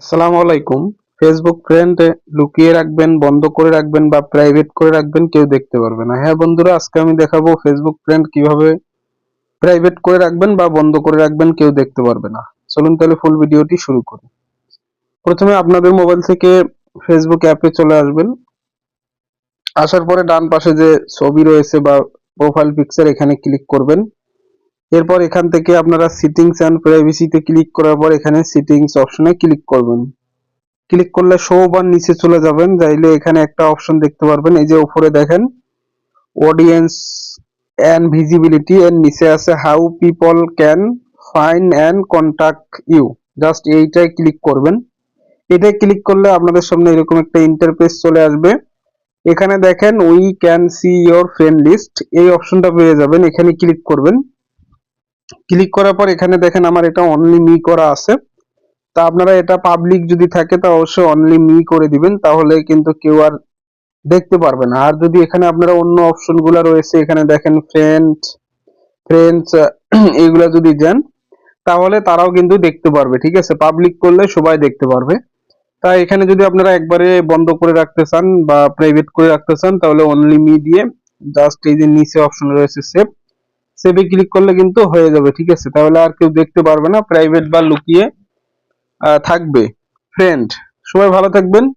আসসালামু আলাইকুম। Facebook friend লুকিয়ে রাখবেন, বন্ধ করে রাখবেন বা প্রাইভেট করে রাখবেন, কেউ দেখতে পারবে না। হ্যাঁ বন্ধুরা, আজকে আমি দেখাবো ফেসবুক ফ্রেন্ড কীভাবে প্রাইভেট করে রাখবেন বা বন্ধ করে রাখবেন, কেউ দেখতে পারবে না। চলুন তাহলে ফুল ভিডিওটি শুরু করি। প্রথমে আপনাদের মোবাইল থেকে ফেসবুক অ্যাপে চলে আসবেন। আসার পরে ডান পাশে যে ছবি রয়েছে বা প্রোফাইল পিকচার এখানে ক্লিক করবেন। এরপর এখান থেকে আপনারা সিটিংস অ্যান্ড প্রাইভেসিতে ক্লিক করার পর এখানে সিটিংস অপশনে ক্লিক করবেন। ক্লিক করলে শো বা নিচে চলে যাবেন। যাইলে এখানে একটা অপশন দেখতে পারবেন। এই যে উপরে দেখেন অডিয়েন্স অ্যান্ড ভিজিবিলিটি এর নিচে আছে how people can find and contact you just এইটাই ক্লিক করবেন। এটাই ক্লিক করলে আপনাদের সামনে এরকম একটা ইন্টারফেস চলে আসবে। এখানে দেখেন we can see your friend list এই অপশনটা পেয়ে যাবেন। এখানে ক্লিক করবেন। ক্লিক করার পর এখানে দেখেন আমার এটা অনলি মি করা আছে। তা আপনারা এটা পাবলিক যদি থাকে তা অবশ্যই অনলি মি করে দিবেন, তাহলে কিন্তু কেউ আর দেখতে পারবে না। আর যদি এখানে আপনারা অন্য অপশনগুলা রয়েছে, এখানে দেখেন ফ্রেন্ড ফ্রেন্ডস এইগুলা যদি দেন, তাহলে তারাও কিন্তু দেখতে পারবে, ঠিক আছে? পাবলিক করলে সবাই দেখতে পারবে। তা এখানে যদি আপনারা একবারে বন্ধ করে রাখতে চান বা প্রাইভেট করে রাখতে চান, তাহলে অনলি মি দিয়ে জাস্ট এই যে নিচে অপশন রয়েছে সেভ সেভে ক্লিক করলে কিন্তু হয়ে যাবে, ঠিক আছে? তাহলে আর কেউ দেখতে পারবে না প্রাইভেট বা লুকিয়ে থাকবে। ফ্রেন্ড সবাই ভালো থাকবেন।